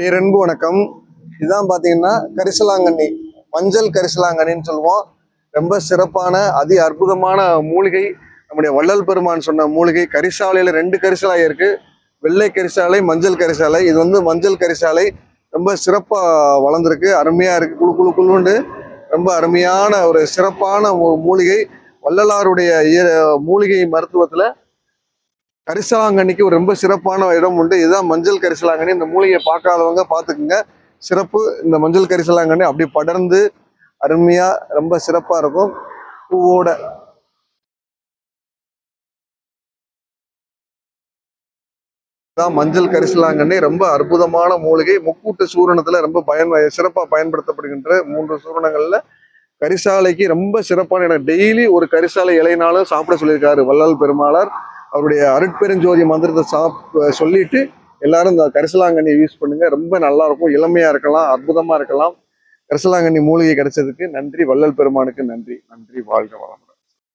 பேரன்பு வணக்கம். இதுதான் பார்த்தீங்கன்னா கரிசலாங்கண்ணி மஞ்சள் கரிசலாங்கண்ணின்னு சொல்லுவோம். ரொம்ப சிறப்பான அதி அற்புதமான மூலிகை. நம்முடைய வள்ளல் பெருமான் சொன்ன மூலிகை கரிசாலையில் ரெண்டு கரிசாலை இருக்குது வெள்ளை கரிசாலை மஞ்சள் கரிசாலை. இது வந்து மஞ்சள் கரிசாலை. ரொம்ப சிறப்பாக வளர்ந்துருக்கு. அருமையாக இருக்குது குழு குழு குழுண்டு ரொம்ப அருமையான ஒரு சிறப்பான மூலிகை. வள்ளலாருடைய இய- மூலிகை மருத்துவத்தில் கரிசலாங்கண்ணிக்கு ஒரு ரொம்ப சிறப்பான இடம் உண்டு. இதுதான் மஞ்சள் கரிசலாங்கண்ணி. இந்த மூலிகையை பார்க்காதவங்க பார்த்துக்குங்க. சிறப்பு இந்த மஞ்சள் கரிசலாங்கண்ணி அப்படி படர்ந்து அருமையா ரொம்ப சிறப்பா இருக்கும். பூவோட தான் மஞ்சள் கரிசலாங்கண்ணி. ரொம்ப அற்புதமான மூலிகை. முக்கூட்டு சூரணத்தில் ரொம்ப பயன் சிறப்பாக பயன்படுத்தப்படுகின்ற மூன்று சூரணங்களில் கரிசாலைக்கு ரொம்ப சிறப்பான இடம். டெய்லி ஒரு கரிசாலை இலைனாலும் சாப்பிட சொல்லியிருக்காரு வள்ளல் பெருமாளார். அவருடைய அருட்பெருஞ்சோதி மந்திரத்தை சாப் சொல்லிட்டு எல்லாரும் இந்த கரிசலாங்கண்ணி யூஸ் பண்ணுங்க. ரொம்ப நல்லா இருக்கும். இளமையா இருக்கலாம். அற்புதமா இருக்கலாம். கரிசலாங்கண்ணி மூலிகை கிடைச்சதுக்கு நன்றி. வள்ளல் பெருமானுக்கு நன்றி. நன்றி. வாழ்க வளம்